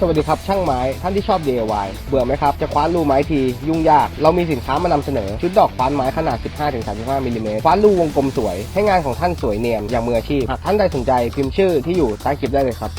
สวัสดีครับช่างไม้ท่านที่ชอบ DIY เบื่อไหมครับ จะคว้านรูไม้ทียุ่งยาก เรามีสินค้ามานำเสนอ ชุดดอกคว้านไม้ขนาด 15-35มิลลิเมตรคว้านรูวงกลมสวย ให้งานของท่านสวยเนียนอย่างมืออาชีพหากท่านใดสนใจพิมพ์ชื่อที่อยู่ใต้คลิปได้เลยครับ